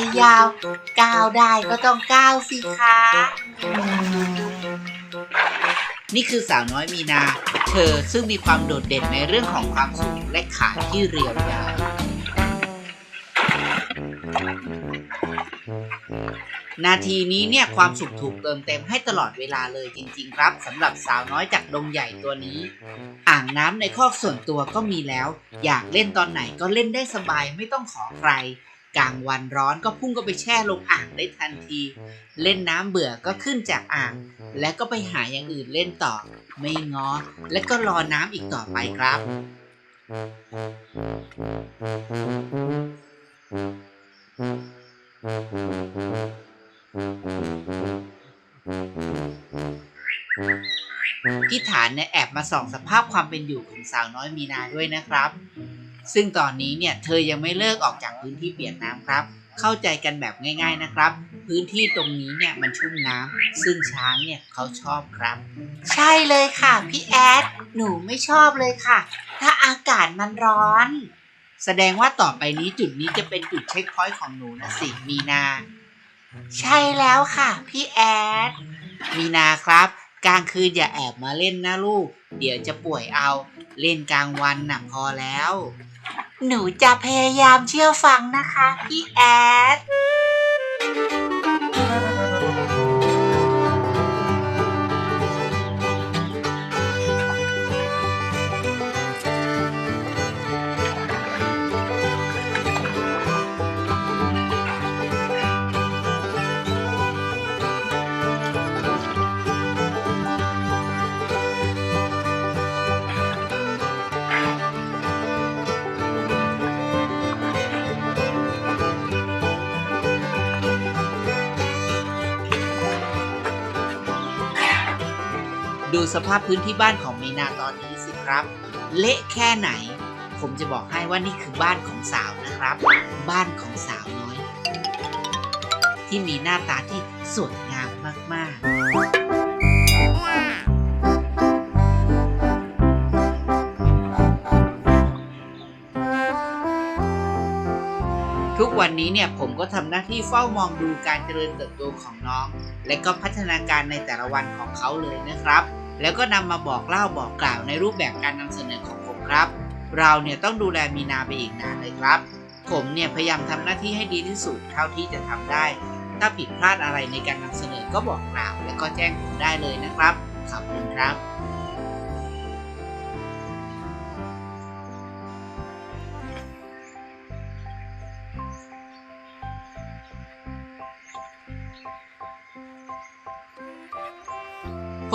รยาว ก้าวได้ก็ต้องก้าวสิคะ นี่คือสาวน้อยมีนา เธอซึ่งมีความโดดเด่นในเรื่องของความสูงและขาที่เรียวยาว นาทีนี้เนี่ยความสุขถูกเติมเต็มให้ตลอดเวลาเลยจริง ๆ ครับสำหรับสาวน้อยจากดงใหญ่ตัวนี้ อ่างน้ำในคอกส่วนตัวก็มีแล้ว อยากเล่นตอนไหนก็เล่นได้สบายไม่ต้องขอใคร กลางวันร้อนก็พุ่งก็ไปแช่ลงอ่างได้ทันที เล่นน้ำเบื่อก็ขึ้นจากอ่าง และก็ไปหาอย่างอื่นเล่นต่อ ไม่ง้อและก็รอน้ำอีกต่อไปครับพี่ฐานเนี่ยแอบมาส่องสภาพความเป็นอยู่ของสาวน้อยมีนาด้วยนะครับ ซึ่งตอนนี้เนี่ยเธอยังไม่เลิกออกจากพื้นที่เปียกน้ำครับ เข้าใจกันแบบง่าย ๆนะครับ พื้นที่ตรงนี้เนี่ยมันชุ่มน้ำซึ่งช้างเนี่ยเขาชอบครับ ใช่เลยค่ะพี่แอดหนูไม่ชอบเลยค่ะ ถ้าอากาศมันร้อน แสดงว่าต่อไปนี้จุดนี้จะเป็นจุดเช็คพอยต์ของหนูนะสิมีนา ใช่แล้วค่ะพี่แอดมีนาครับกลางคืนอย่าแอบมาเล่นนะลูก เดี๋ยวจะป่วยเอา เล่นกลางวันน่ะพอแล้ว หนูจะพยายามเชื่อฟังนะคะ พี่แอด ดูสภาพพื้นที่บ้านของเมนาตอนนี้สิครับ เละแค่ไหน ผมจะบอกให้ว่านี่คือบ้านของสาวนะครับ บ้านของสาวน้อย ที่มีหน้าตาที่สวยงามมาก ๆทุกวันนี้เนี่ยผมก็ทำหน้าที่เฝ้ามองดูการเจริญเติบโตของน้อง และก็พัฒนาการในแต่ละวันของเขาเลยนะครับ แล้วก็นำมาบอกเล่าบอกกล่าวในรูปแบบการนำเสนอของผมครับ เราเนี่ยต้องดูแลมีนาไปอีกนานเลยครับ ผมเนี่ยพยายามทำหน้าที่ให้ดีที่สุดเท่าที่จะทำได้ ถ้าผิดพลาดอะไรในการนำเสนอก็บอกกล่าว และก็แจ้งผมได้เลยนะครับขอบคุณครับ